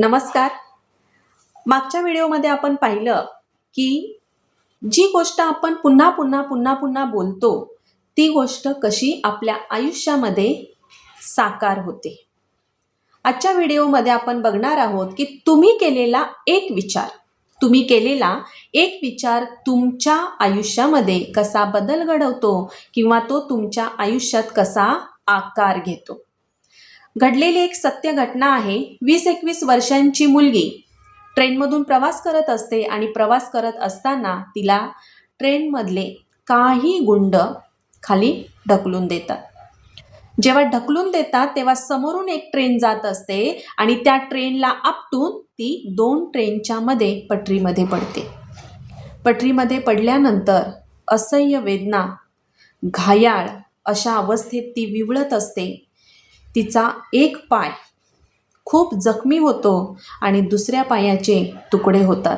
नमस्कार. मागच्या व्हिडिओमध्ये आपण पाहिलं की जी गोष्ट आपण पुन्हा पुन्हा पुन्हा पुन्हा बोलतो ती गोष्ट कशी आपल्या आयुष्यामध्ये साकार होते. आजच्या व्हिडिओमध्ये आपण बघणार आहोत की तुम्ही केलेला एक विचार तुम्ही केलेला एक विचार तुमच्या आयुष्यामध्ये कसा बदल घडवतो किंवा तो तुमच्या आयुष्यात कसा आकार घेतो. घडलेली एक सत्य घटना आहे वीस एकवीस वर्षांची मुलगी. ट्रेनमधून प्रवास करत असते आणि प्रवास करत असताना तिला ट्रेनमधले काही गुंड खाली ढकलून देतात. जेव्हा ढकलून देतात तेव्हा समोरून एक ट्रेन जात असते आणि त्या ट्रेनला आपटून ती दोन ट्रेनच्या मध्ये पटरीमध्ये पडते. पटरीमध्ये पडल्यानंतर असह्य वेदना घायाळ अशा अवस्थेत ती विवळत असते. तिचा एक पाय खूप जखमी होतो आणि दुसऱ्या पायाचे तुकडे होतात.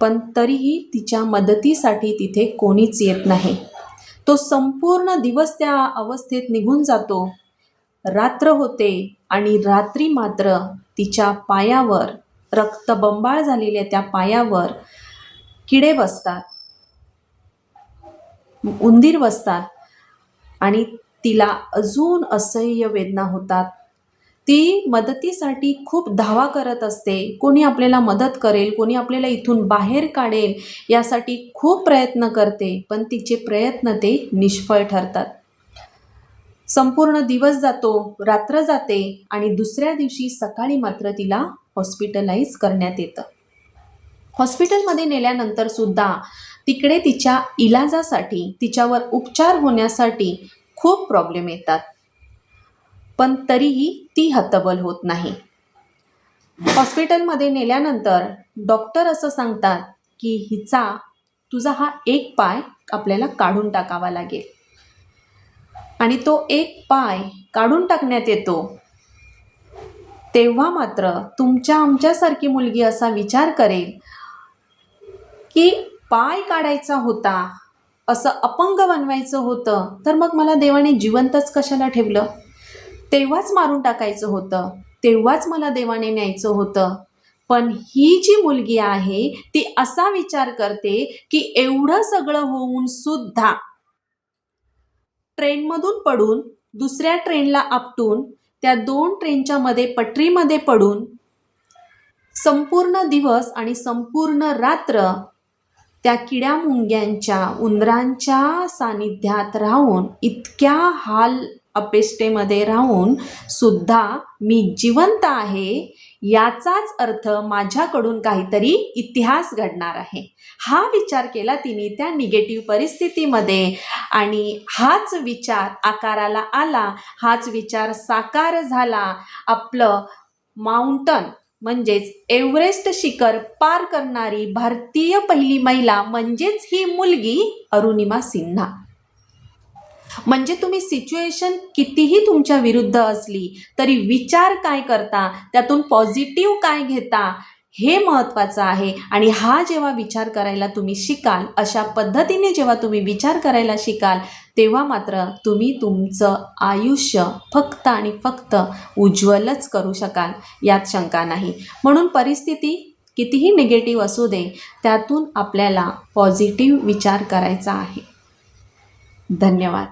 पण तरीही तिच्या मदतीसाठी तिथे कोणीच येत नाही. तो संपूर्ण दिवस त्या अवस्थेत निघून जातो. रात्र होते आणि रात्री मात्र तिच्या पायावर रक्तबंबाळ झालेल्या त्या पायावर किडे बसतात उंदीर बसतात आणि तिला अजून असह्य वेदना होतात. ती मदतीसाठी खूप धावा करत असते. कोणी आपल्याला मदत करेल कोणी आपल्याला इथून बाहेर काढेल यासाठी खूप प्रयत्न करते पण तिचे प्रयत्न ते निष्फळ ठरतात. संपूर्ण दिवस जातो रात्र जाते आणि दुसऱ्या दिवशी सकाळी मात्र तिला हॉस्पिटलाइज करण्यात येतं. हॉस्पिटलमध्ये नेल्यानंतर सुद्धा तिकडे तिच्या इलाजासाठी तिच्यावर उपचार होण्यासाठी खूप प्रॉब्लेम येतात. पण तरीही ती हतबल होत नाही. हॉस्पिटलमध्ये नेल्यानंतर डॉक्टर असं सांगतात की हिचा तुझा हा एक पाय आपल्याला काढून टाकावा लागेल. आणि तो एक पाय काढून टाकण्यात येतो. तेव्हा मात्र तुमच्या आमच्यासारखी मुलगी असा विचार करेल की पाय काढायचा होता असं अपंग बनवायचं होतं तर मग मला देवाने जिवंतच कशाला ठेवलं? तेव्हाच मारून टाकायचं होतं तेव्हाच मला देवाने न्यायचं होतं. पण ही जी मुलगी आहे ती असा विचार करते की एवढं सगळं होऊन सुद्धा ट्रेनमधून पडून दुसऱ्या ट्रेनला आपटून त्या दोन ट्रेनच्या मध्ये पटरीमध्ये पडून संपूर्ण दिवस आणि संपूर्ण रात्र त्या किड्या मुंग्यांच्या उंदरांच्या सानिध्यात राहून इतक्या हाल अपेष्टेमध्ये राहून सुद्धा मी जिवंत आहे याचाच अर्थ माझ्याकडून काहीतरी इतिहास घडणार आहे. हा विचार केला तिने त्या निगेटिव्ह परिस्थितीमध्ये आणि हाच विचार आकाराला आला हाच विचार साकार झाला. आपलं माउंटन म्हणजेच एव्हरेस्ट शिखर पार करणारी भारतीय पहिली महिला म्हणजेच ही मुलगी अरुणिमा सिन्हा. म्हणजे तुम्ही सिच्युएशन कितीही तुमच्या विरुद्ध असली तरी विचार काय करता? त्यातून पॉझिटिव्ह काय घेता? हे महत्त्वाचं आहे. आणि हा जेव्हा विचार करायला तुम्ही शिकाल अशा पद्धतीने जेव्हा तुम्ही विचार करायला शिकाल तेव्हा मात्र तुम्ही तुमचं आयुष्य फक्त आणि फक्त उज्ज्वलच करू शकाल यात शंका नाही. म्हणून परिस्थिती कितीही निगेटिव्ह असू दे त्यातून आपल्याला पॉझिटिव्ह विचार करायचा आहे. धन्यवाद.